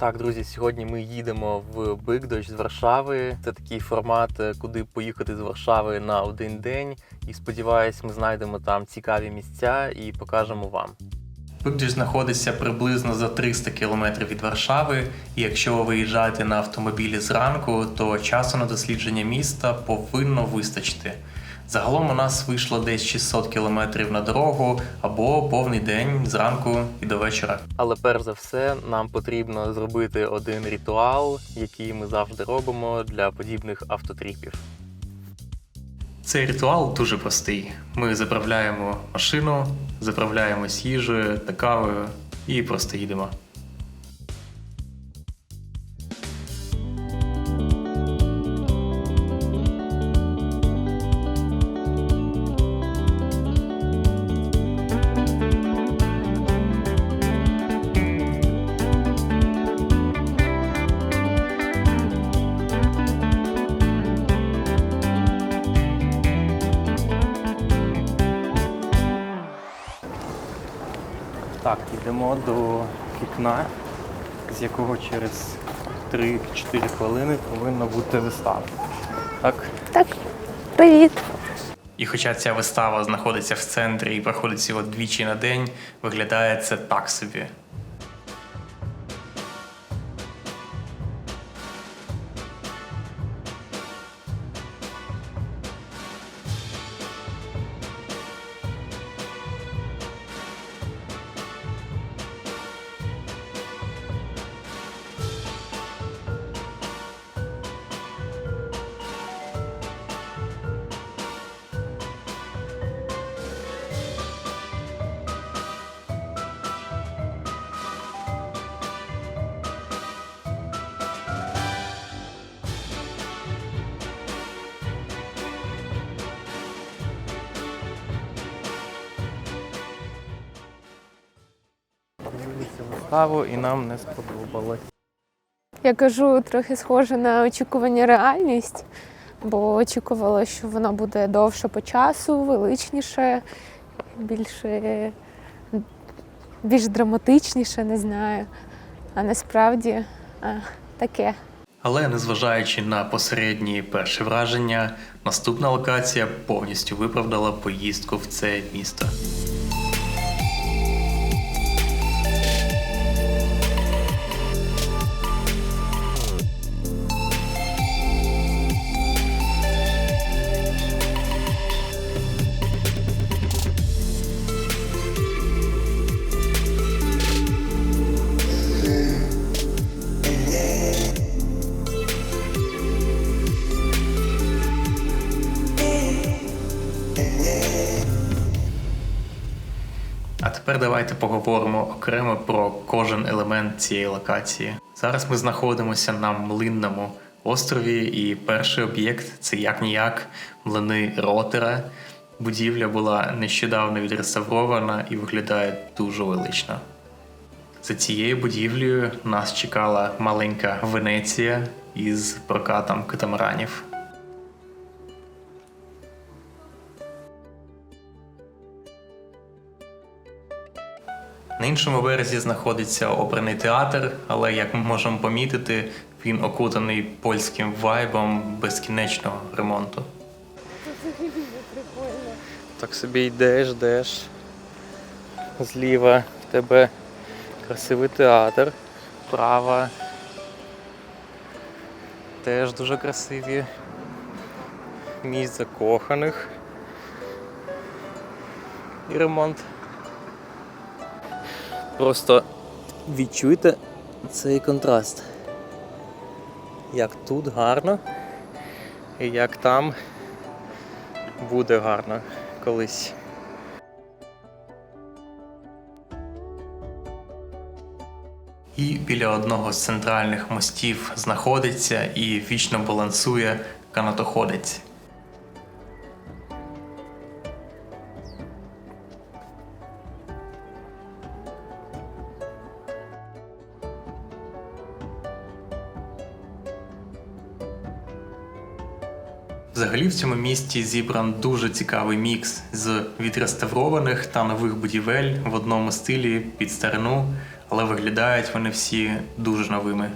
Так, друзі, сьогодні ми їдемо в Бигдощ з Варшави. Це такий формат, е, куди поїхати з Варшави на один день. І сподіваюсь, ми знайдемо там цікаві місця і покажемо вам. Бигдощ знаходиться приблизно за 300 кілометрів від Варшави. І якщо ви виїжджаєте на автомобілі зранку, то часу на дослідження міста повинно вистачити. Загалом у нас вийшло десь 600 кілометрів на дорогу або повний день зранку і до вечора. Але перш за все, нам потрібно зробити один ритуал, який ми завжди робимо для подібних автотріпів. Цей ритуал дуже простий. Ми заправляємо машину, заправляємось їжею та кавою і просто їдемо. Так, йдемо до вікна, з якого через 3-4 хвилини повинна бути вистава. Так? Так, привіт. І хоча ця вистава знаходиться в центрі і проходить всього двічі на день, виглядає це так собі. Подивилися виставу і нам не сподобалось. Я кажу, трохи схоже на очікування реальність, бо очікувала, що вона буде довше по часу, величніше, більше, більш драматичніше, не знаю. А насправді а, таке. Але незважаючи на посередні перші враження, наступна локація повністю виправдала поїздку в це місто. Тепер давайте поговоримо окремо про кожен елемент цієї локації. Зараз ми знаходимося на млинному острові, і перший об'єкт це як ніяк млини ротера. Будівля була нещодавно відреставрована і виглядає дуже велично. За цією будівлею нас чекала маленька Венеція із прокатом катамаранів. На іншому березі знаходиться оперний театр, але як ми можемо помітити, він окутаний польським вайбом безкінечного ремонту. Так собі йдеш, йдеш. Зліва в тебе красивий театр, справа теж дуже красиві. Місць закоханих. І ремонт. Просто відчуйте цей контраст. Як тут гарно, і як там буде гарно колись. І біля одного з центральних мостів знаходиться і вічно балансує канатоходець. Взагалі в цьому місті зібран дуже цікавий мікс з відреставрованих та нових будівель в одному стилі під старину, але виглядають вони всі дуже новими.